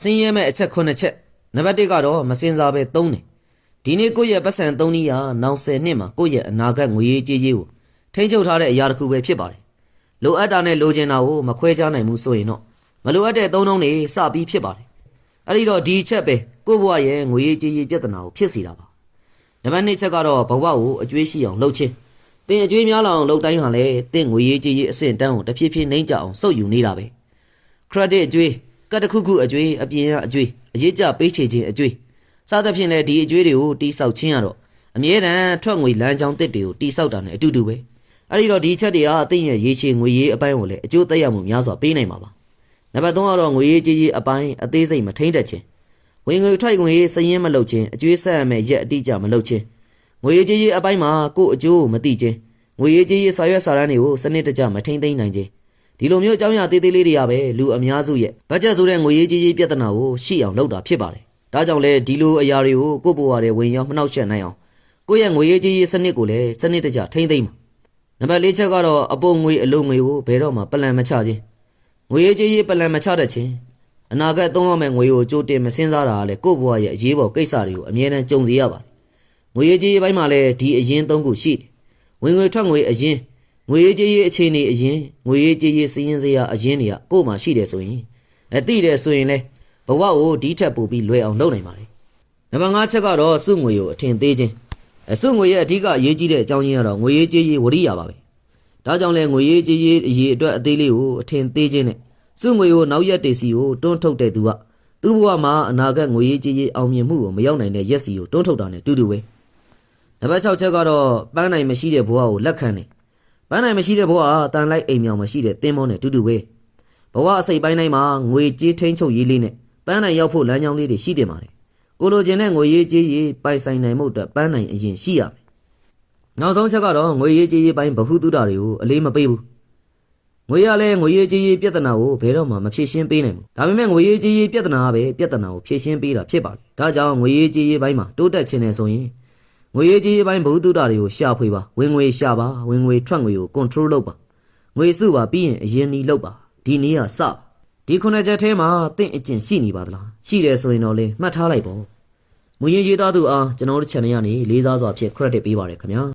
စင်းရဲမဲ့အချက်9ချက်နံပါတ်1ကတော့မစင်စားပဲသုံးတယ်ဒီနေ့ကိုယ့်ရဲ့ပတ်စံသုံးနည်းဟာနောက်10နှစ်မှာကိုယ့်ရဲ့အနာဂတ်ငွေရေးကြေးကြေးကိုထိန်းချုပ်ထားတဲ့အရာတစ်ခုပဲဖြစ်ပါတယ်လိုအပ်တာနဲ့လိုချင်တာကိုမခွဲခြားနိုင်ဘူးဆိုရင်တော့မလိုအပ်တဲ့သုံးနှုန်းတွေစပြီးဖြစ်ပါတယ်အဲ့ဒီတော့ဒီအချက်ပဲကိုယ့်ဘဝရဲ့ငွေရေးကြေးရေးပြဿနာကိုဖြစ်စေတာပါနံပါတ်2ချက်ကတော့ဘဝကိုအကျွေးရှိအောင်လုပ်ခြင်းတင်အကျွေးများလာအောင်လုပ်တိုင်းဟာလေတင့်ငွေရေးကြေးရေးအဆင့်တန်းကိုတဖြည်းဖြည်းနှိမ့်ကြအောင်စုပ်ယူနေတာပဲ credit အကျွေး ကတ်တစ်ခုခုအကျွေးအပြင်ကအကျွေးအရေးကြပေးချေခြင်းအကျွေးစသဖြင့်လည်းဒီအကျွေးတွေကိုတိဆောက်ခြင်းရတော့အမြဲတမ်းထွက်ငွေလမ်းကြောင်းတစ်တွေကိုတိဆောက်တာနဲ့အတူတူပဲအဲ့ဒီတော့ဒီချက်တွေကအသိရဲ့ရေရှည်ငွေရေးအပိုင်းကိုလည်းအကျိုးသက်ရောက်မှုများစွာပေးနိုင်မှာပါနံပါတ်3ကတော့ငွေရေးကြီးကြီးအပိုင်းအသေးစိတ်မထိမ့်တတ်ခြင်းဝင်ငွေထွက်ငွေရေးစည်ရင်းမလုပ်ခြင်းအကျွေးဆက်ရမယ့်ရက်အတိအကျမလုပ်ခြင်းငွေရေးကြီးကြီးအပိုင်းမှာကိုယ့်အကျိုးကိုမသိခြင်းငွေရေးကြီးကြီးစာရွက်စာတမ်းတွေကိုစနစ်တကျမထိမ့်သိမ့်နိုင်ခြင်း ဒီလိုမျိုးအကြောင်းအရာသေးသေးလေးတွေကပဲလူအများစုရဲ့ဘတ်ဂျက်ဆိုတဲ့ငွေရေးကြီးကြီးပြဿနာကိုရှိအောင်လုပ်တာဖြစ်ပါတယ်။ဒါကြောင့်လဲဒီလိုအရာတွေကိုကိုယ့်ဘဝတွေဝင်ရောက်မနှောက်ယှက်နိုင်အောင်ကိုယ့်ရဲ့ငွေရေးကြီးကြီးစနစ်ကိုလည်းစနစ်တကျထိမ့်သိမ့်ပါ။နံပါတ်၄ချက်ကတော့အပုံငွေအလုံးငွေကိုဘယ်တော့မှပလန်မချခြင်းငွေရေးကြီးကြီးပလန်မချတတ်ခြင်းအနာဂတ်သုံးရမယ့်ငွေကိုကြိုတင်မစင်းစားတာကလည်းကိုယ့်ဘဝရဲ့အရေးပေါ်ကိစ္စတွေကိုအမြဲတမ်းကြုံစီရပါတယ်။ငွေရေးကြီးကြီးဘက်မှာလည်းဒီအရင်သုံးခုရှိတယ်။ဝင်ငွေထွက်ငွေအရင် ငွေရေးကြေးရေးအခြေအနေအရင်ငွေရေးကြေးရေးစည်ရင်စရာအရင်တွေကကို့မှာရှိတယ်ဆိုရင်အသိတယ်ဆိုရင်လဲဘဝကိုဒီထက်ပိုပြီးလွယ်အောင်လုပ်နိုင်ပါတယ်။နံပါတ်5ချက်ကတော့စုငွေကိုအထင်သေးခြင်းအစုငွေရဲ့အဓိကအရေးကြီးတဲ့အကြောင်းရင်းကတော့ငွေရေးကြေးရေးဝရိယပါပဲ။ဒါကြောင့်လဲငွေရေးကြေးရေးအရေးအတွက်အသေးလေးကိုအထင်သေးခြင်းနဲ့စုငွေကိုနောက်ရက်တေစီကိုတွန်းထုတ်တဲ့သူကသူ့ဘဝမှာအနာဂတ်ငွေရေးကြေးရေးအောင်မြင်မှုကိုမရောက်နိုင်တဲ့ရက်စီကိုတွန်းထုတ်တာနဲ့တူတူပဲ။နံပါတ်6ချက်ကတော့ပန်းနိုင်မရှိတဲ့ဘဝကိုလက်ခံတယ် ပန်းနိုင်မရှိတဲ့ဘဝဟာတန်လိုက်အိမ်မြောင်မရှိတဲ့တင်းမောနဲ့တူတူပဲဘဝအစိတ်ပိုင်းတိုင်းမှာငွေကြေးထိန်းချုပ်ရေးလေးနဲ့ပန်းနိုင်ရောက်ဖို့လမ်းကြောင်းလေးတွေရှိတင်ပါတယ်ကိုလိုချင်တဲ့ငွေရေးကြေးရေးပိုင်ဆိုင်နိုင်မှုအတွက်ပန်းနိုင်အရင်ရှိရမယ်နောက်ဆုံးချက်ကတော့ငွေရေးကြေးရေးပိုင်းဗဟုသုတတွေကိုအလေးမပေးဘူးငွေရလဲငွေရေးကြေးရေးပြဿနာကိုဘယ်တော့မှမဖြေရှင်းပေးနိုင်ဘူးဒါပေမဲ့ငွေရေးကြေးရေးပြဿနာကပဲပြဿနာကိုဖြေရှင်းပေးတာဖြစ်ပါတယ်ဒါကြောင့်ငွေရေးကြေးရေးပိုင်းမှာတိုးတက်ခြင်းနဲ့ဆိုရင် ငွေရေးကြေးရေးပိုင်းဘုသူတ္တတွေကိုရှာဖွေပါဝင်ငွေရှာပါဝင်ငွေထွက်ငွေကို control လုပ်ပါငွေစုပါပြီးရင်အရင်နီးလုပ်ပါဒီနည်းကစပါဒီခုနှစ်ချက်ထဲမှာတင့်အကျင့်ရှိနေပါသလားရှိတယ်ဆိုရင်တော့လေမှတ်ထားလိုက်ပေါ့မူရင်းရေးသားသူအားကျွန်တော်တို့ channel ကနေလေးစားစွာဖြင့် credit ပေးပါရခင်ဗျာ